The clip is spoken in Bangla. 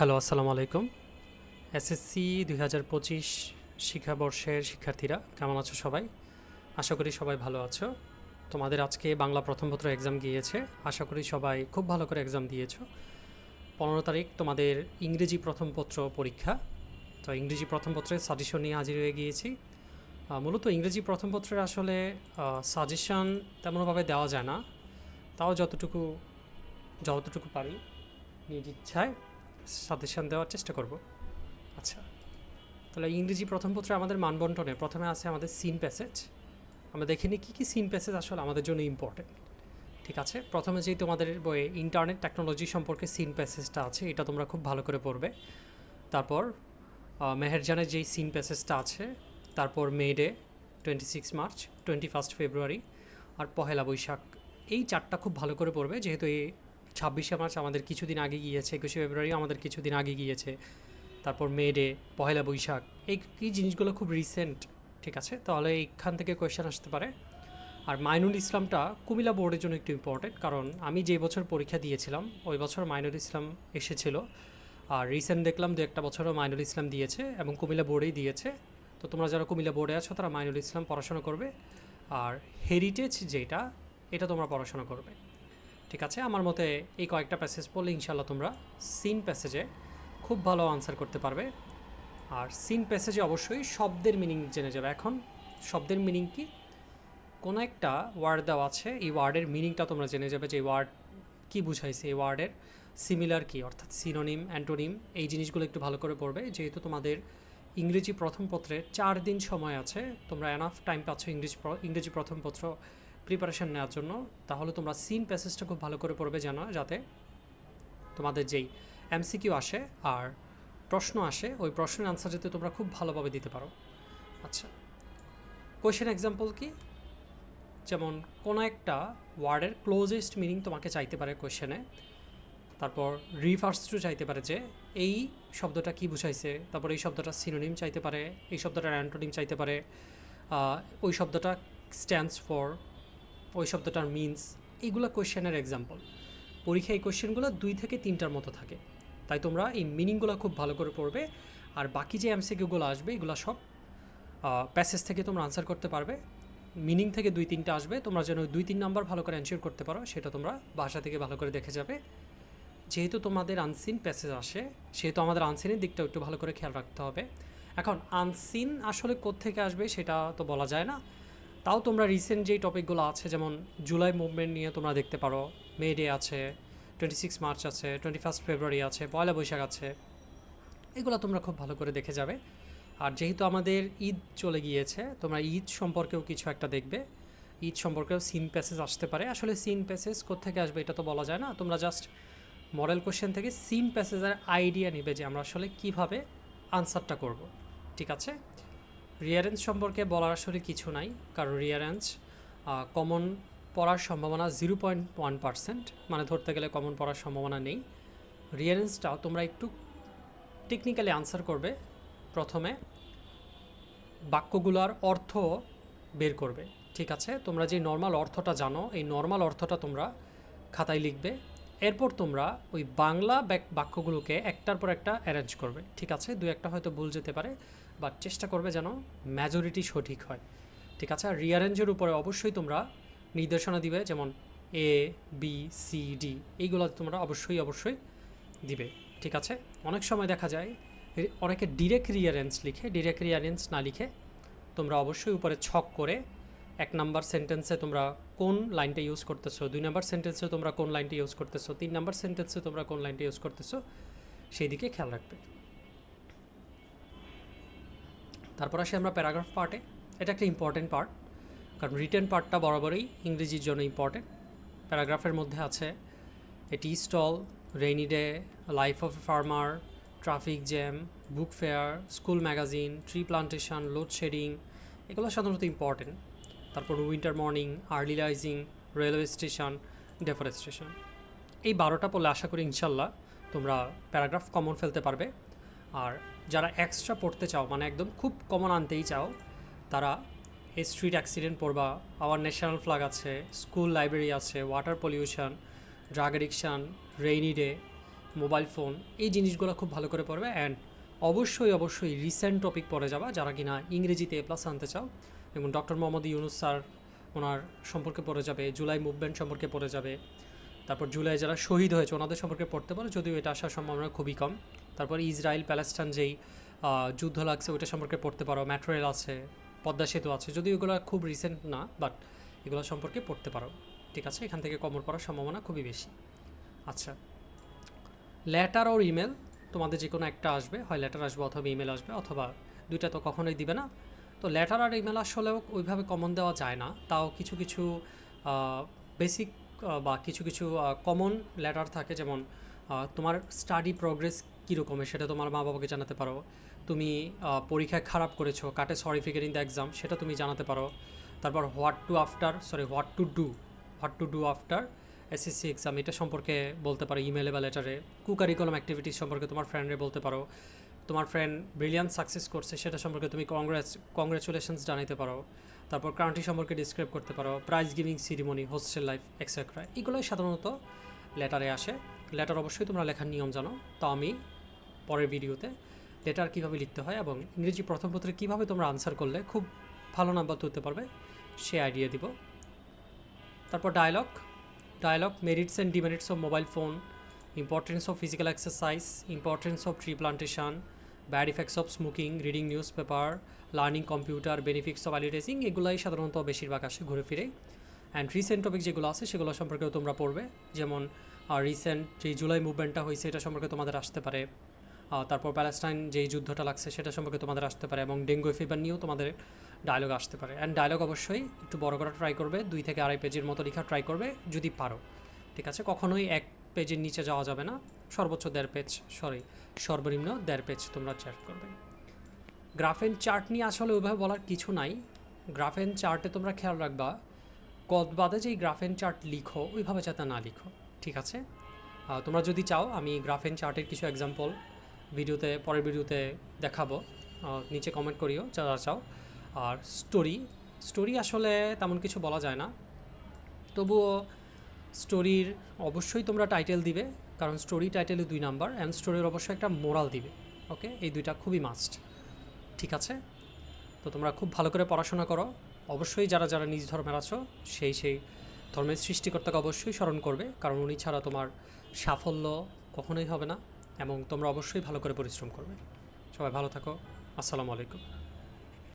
হ্যালো, আসসালামু আলাইকুম। এসএসসি দুই হাজার পঁচিশ শিক্ষাবর্ষের শিক্ষার্থীরা, কেমন আছো সবাই? আশা করি সবাই ভালো আছো। তোমাদের আজকে বাংলা প্রথম পত্র এক্সাম গিয়েছে। আশা করি সবাই খুব ভালো করে এক্সাম দিয়েছ। পনেরো তারিখ তোমাদের ইংরেজি প্রথম পত্র পরীক্ষা। তো ইংরেজি প্রথম পত্রের সাজেশন নিয়ে হাজির হয়ে গিয়েছি। মূলত ইংরেজি প্রথম পত্রের আসলে সাজেশন তেমনভাবে দেওয়া যায় না। তাও যতটুকু যতটুকু পারি, নিজ ইচ্ছায়। সাজেশন দেওয়ার চেষ্টা করব। আচ্ছা তাহলে ইংরেজি প্রথম পত্রে আমাদের মানবন্টনে, প্রথমে আছে আমাদের সিন প্যাসেজ আমরা দেখে নিই কী কী সিন প্যাসেজ আসলে আমাদের জন্য ইম্পর্টেন্ট ঠিক আছে? প্রথমে যেই তোমাদের বইয়ে ইন্টারনেট টেকনোলজি সম্পর্কে সিন প্যাসেজটা আছে, এটা তোমরা খুব ভালো করে পড়বে। তারপর মেহেরজানের যেই সিন প্যাসেজটা আছে, তারপর May Day twenty six March twenty first February আর পহেলা বৈশাখ, এই চারটা খুব ভালো করে পড়বে, যেহেতু এই ছাব্বিশে মার্চ আমাদের কিছুদিন আগে গিয়েছে, একুশে ফেব্রুয়ারি আমাদের কিছুদিন আগে গিয়েছে। তারপর মে ডে, পহেলা বৈশাখ, এই এই জিনিসগুলো খুব রিসেন্ট ঠিক আছে? তাহলে এইখান থেকে কোয়েশ্চেন আসতে পারে। আর মাইনুল ইসলামটা কুমিল্লা বোর্ডের জন্য একটু ইম্পর্টেন্ট কারণ আমি যে বছর পরীক্ষা দিয়েছিলাম, ওই বছর মাইনুল ইসলাম এসেছিল। আর রিসেন্ট দেখলাম দু একটা বছরও মাইনুল ইসলাম দিয়েছে এবং কুমিল্লা বোর্ডেই দিয়েছে। তো তোমরা যারা কুমিল্লা বোর্ডে আছো, তারা মাইনুল ইসলাম পড়াশোনা করবে। আর হেরিটেজ যেটা, এটা তোমরা পড়াশোনা করবে। ঠিক আছে? আমার মতে এই কয়েকটা প্যাসেজ পড়লে ইনশাল্লাহ তোমরা সিন প্যাসেজে খুব ভালো আনসার করতে পারবে। আর সিন প্যাসেজে অবশ্যই শব্দের মিনিং জেনে যাবে। এখন শব্দের মিনিং কি? কোনো একটা ওয়ার্ড দেওয়া আছে, এই ওয়ার্ডের মিনিংটা তোমরা জেনে যাবে যে এই ওয়ার্ড কী বুঝাইছে, এই ওয়ার্ডের সিমিলার কি, অর্থাৎ সিনোনিম অ্যান্টোনিম এই জিনিসগুলো একটু ভালো করে পড়বে। যেহেতু তোমাদের ইংরেজি প্রথম পত্রে চার দিন সময় আছে, তোমরা এনাফ টাইম পাচ্ছ ইংরেজি ইংরেজি প্রথম পত্র প্রিপারেশন নেওয়ার জন্য, তাহলে তোমরা সিন প্যাসেজটা খুব ভালো করে পড়বে জানো যাতে তোমাদের যেই এমসিকিউ আসে আর প্রশ্ন আসে, ওই প্রশ্নের আনসার যাতে তোমরা খুব ভালোভাবে দিতে পারো। আচ্ছা কোয়েশ্চেন এক্সাম্পল কি? যেমন কোনো একটা ওয়ার্ডের ক্লোজেস্ট মিনিং তোমাকে চাইতে পারে কোয়েশ্চেনে তারপর রিভার্স টু চাইতে পারে যে, এই শব্দটা কি বুঝাইছে? তারপর এই শব্দটা সিনোনিম চাইতে পারে, এই শব্দটার অ্যান্টোনিম চাইতে পারে ওই শব্দটা স্ট্যান্ডস ফর ওই শব্দটার মিনস এইগুলো কোয়েশ্চেনের এক্সাম্পল পরীক্ষায় এই কোয়েশ্চেনগুলো দুই থেকে তিনটার মতো থাকে। তাই তোমরা এই মিনিংগুলো খুব ভালো করে পড়বে, আর বাকি যে এমসিকিউগুলো আসবে, এগুলো সব প্যাসেজ থেকে তোমরা আনসার করতে পারবে। মিনিং থেকে দুই তিনটা আসবে, তোমরা যেন দুই তিন নাম্বার ভালো করে অ্যান্সার করতে পারো, সেটা তোমরা বাসা থেকে ভালো করে দেখে যাবে। যেহেতু তোমাদের আনসিন প্যাসেজ আসে, সেহেতু আমাদের আনসিনের দিকটা একটু ভালো করে খেয়াল রাখতে হবে। এখন আনসিন আসলে কোত্থেকে আসবে সেটা তো বলা যায় না। তাও তোমরা রিসেন্ট যেই টপিকগুলো আছে, যেমন জুলাই মুভমেন্ট নিয়ে তোমরা দেখতে পারো। মে ডে আছে টোয়েন্টি সিক্স মার্চ আছে টোয়েন্টি ফার্স্ট ফেব্রুয়ারি আছে, পয়লা বৈশাখ আছে। এগুলো তোমরা খুব ভালো করে দেখে যাবে। আর যেহেতু আমাদের ঈদ চলে গিয়েছে, তোমরা ঈদ সম্পর্কেও কিছু একটা দেখবে। ঈদ সম্পর্কেও সিন প্যাসেজ আসতে পারে। আসলে সিন প্যাসেজ কোত্থেকে আসবে এটা তো বলা যায় না। তোমরা জাস্ট মডেল কোশ্চেন থেকে সিন প্যাসেজের আইডিয়া নেবে যে আমরা আসলে কীভাবে আনসারটা করব। ঠিক আছে? রিয়ারেঞ্জ সম্পর্কে বলার আসলে কিছু নাই, কারণ রিয়ারেঞ্জ কমন পড়ার সম্ভাবনা জিরো পয়েন্ট ওয়ান পার্সেন্ট মানে ধরতে গেলে কমন পড়ার সম্ভাবনা নেই। রিয়ারেঞ্জটা তোমরা একটু টেকনিক্যালি আনসার করবে। প্রথমে বাক্যগুলোর অর্থ বের করবে, ঠিক আছে? তোমরা যে নর্মাল অর্থটা জানো, এই নর্মাল অর্থটা তোমরা খাতায় লিখবে। এরপর তোমরা ওই বাংলা বাক্যগুলোকে একটার পর একটা অ্যারেঞ্জ করবে, ঠিক আছে? দু একটা হয়তো ভুল যেতে পারে। বাট চেষ্টা করবে যেন মেজরিটি সঠিক হয়। ঠিক আছে? আর রিয়ারেঞ্জের উপরে অবশ্যই তোমরা নির্দেশনা দিবে, যেমন এ বি সি ডি এইগুলো তোমরা অবশ্যই অবশ্যই দিবে। ঠিক আছে? অনেক সময় দেখা যায় অনেকে ডিরেক্ট রিয়ারেঞ্জ লিখে ডিরেক্ট রিয়ারেঞ্জ না লিখে তোমরা অবশ্যই উপরে ছক করে এক নাম্বার সেন্টেন্সে তোমরা কোন লাইনটা ইউজ করতেছো, দুই নাম্বার সেন্টেন্সে তোমরা কোন লাইনটা ইউজ করতেছো, তিন নাম্বার সেন্টেন্সে তোমরা কোন লাইনটা ইউজ করতেছো সেই দিকে খেয়াল রাখবে। তারপর আসি আমরা প্যারাগ্রাফ পার্টে। এটা একটা ইম্পর্টেন্ট পার্ট কারণ রিটেন পার্টটা বরাবরই ইংরেজির জন্য ইম্পর্টেন্ট প্যারাগ্রাফের মধ্যে আছে tea stall rainy day life of a farmer traffic jam book fair school magazine tree plantation load shedding এগুলো সাধারণত ইম্পর্টেন্ট তারপর winter morning early rising railway station deforestation এই বারোটা পড়লে আশা করি ইনশাল্লাহ তোমরা প্যারাগ্রাফ কমন ফেলতে পারবে। আর যারা এক্সট্রা পড়তে চাও মানে একদম খুব কমন আনতেই চাও, তারা এই স্ট্রিট অ্যাক্সিডেন্ট পড়বা। আবার ন্যাশনাল ফ্ল্যাগ আছে স্কুল লাইব্রেরি আছে water pollution drug addiction rainy day mobile phone এই জিনিসগুলো খুব ভালো করে পড়বে। অ্যান্ড অবশ্যই অবশ্যই রিসেন্ট টপিক পড়ে যাবা, যারা কিনা ইংরেজিতে এ প্লাস আনতে চাও। এবং ডক্টর মোহাম্মদ ইউনুস স্যার, ওনার সম্পর্কে পড়ে যাবে, জুলাই মুভমেন্ট সম্পর্কে পড়ে যাবে। তারপর জুলাই যারা শহীদ হয়েছে, ওনাদের সম্পর্কে পড়তে পারো, যদিও এটা আসার সম্ভাবনা খুবই কম। তারপর ইসরায়েল, প্যালেস্টাইন যেই যুদ্ধ লাগছে ওইটা সম্পর্কে পড়তে পারো মেট্রো রেল আছে, পদ্মা সেতু আছে, যদিও এগুলো খুব রিসেন্ট না বাট এগুলো সম্পর্কে পড়তে পারো। ঠিক আছে, এখান থেকে কমন পড়ার সম্ভাবনা খুবই বেশি। আচ্ছা লেটার ওর ইমেল তোমাদের যে কোনো একটা আসবে, হয় লেটার আসবে অথবা ইমেল আসবে, অথবা দুইটা তো কখনোই দিবে না। তো লেটার আর ইমেল আসলেও ওইভাবে কমন দেওয়া যায় না, তাও কিছু কিছু বেসিক বা কিছু কিছু কমন লেটার থাকে যেমন তোমার স্টাডি প্রোগ্রেস কীরকমের সেটা তোমার মা বাবাকে জানাতে পারো। তুমি পরীক্ষায় খারাপ করেছ, কাটে সরিফিকেট ইন দ্য এক্সাম সেটা তুমি জানাতে পারো। তারপর what to after sorry what to do what to do after SSC exam এটা সম্পর্কে বলতে পারো ইমেলে বা লেটারে কু কারিকুলাম অ্যাক্টিভিটিস সম্পর্কে তোমার ফ্রেন্ডে বলতে পারো। তোমার ফ্রেন্ড ব্রিলিয়ান্ট সাকসেস করছে, সেটা সম্পর্কে তুমি কংগ্রেস কংগ্রেচুলেশনস জানাতে পারো। তারপর কান্ট্রি সম্পর্কে ডিসক্রাইব করতে পারো prize giving ceremony hostel life etcetera এগুলোই সাধারণত লেটারে আসে। লেটার অবশ্যই তোমরা লেখার নিয়ম জানো। তো আমি পরের ভিডিওতে লেটার কীভাবে লিখতে হয় এবং ইংরেজি প্রথম পত্রে কীভাবে তোমরা আনসার করলে খুব ভালো নাম্বার তুলতে পারবে, সে আইডিয়া দিব। তারপর dialogue dialogue merits and demerits of mobile phone importance of physical exercise importance of tree plantation bad effects of smoking reading newspaper learning computer benefits of অ্যালিটেজিং এগুলাই সাধারণত বেশিরভাগ আসে ঘুরে ফিরে। অ্যান্ড রিসেন্ট টপিক যেগুলো আছে, সেগুলো সম্পর্কেও তোমরা পড়বে। যেমন রিসেন্ট যে জুলাই মুভমেন্টটা হয়েছে, এটা সম্পর্কে তোমাদের আসতে পারে। তারপর প্যালেস্টাইন যেই যুদ্ধটা লাগছে, সেটা সম্পর্কে তোমাদের আসতে পারে। এবং ডেঙ্গু ফিভার নিয়েও তোমাদের ডায়লগ আসতে পারে। অ্যান্ড ডায়লগ অবশ্যই একটু বড় করা ট্রাই করবে, দুই থেকে আড়াই পেজের মতো লেখা ট্রাই করবে, যদি পারো। ঠিক আছে? কখনোই এক পেজের নিচে যাওয়া যাবে না। সর্বোচ্চ দেড় পেজ সরি সর্বনিম্ন দেড় পেজ তোমরা চ্যাট করবে। গ্রাফেন চার্ট নিয়ে আসলে ওইভাবে বলার কিছু নাই। গ্রাফেন চার্টে তোমরা খেয়াল রাখবা কদ বাদে যেই গ্রাফেন চার্ট লিখো, ওইভাবে যাতে না লিখো, ঠিক আছে? তোমরা যদি চাও, আমি গ্রাফেন চার্টের কিছু এক্সাম্পল ভিডিওতে, পরের ভিডিওতে দেখাবো। নিচে কমেন্ট করিও, যারা চাও। আর স্টোরি স্টোরি আসলে তেমন কিছু বলা যায় না। তবুও স্টোরির অবশ্যই তোমরা টাইটেল দিবে, কারণ স্টোরি টাইটেলে দুই নাম্বার অ্যান্ড স্টোরির অবশ্যই একটা মোরাল দিবে ওকে এই দুইটা খুবই মাস্ট ঠিক আছে? তো তোমরা খুব ভালো করে পড়াশোনা করো। অবশ্যই যারা যারা নিজ ধর্মের আছো, সেই সেই ধর্মের সৃষ্টিকর্তাকে অবশ্যই স্মরণ করবে। কারণ উনি ছাড়া তোমার সাফল্য কখনোই হবে না এবং তোমরা অবশ্যই ভালো করে পরিশ্রম করবে। সবাই ভালো থাকো। আসসালামু আলাইকুম।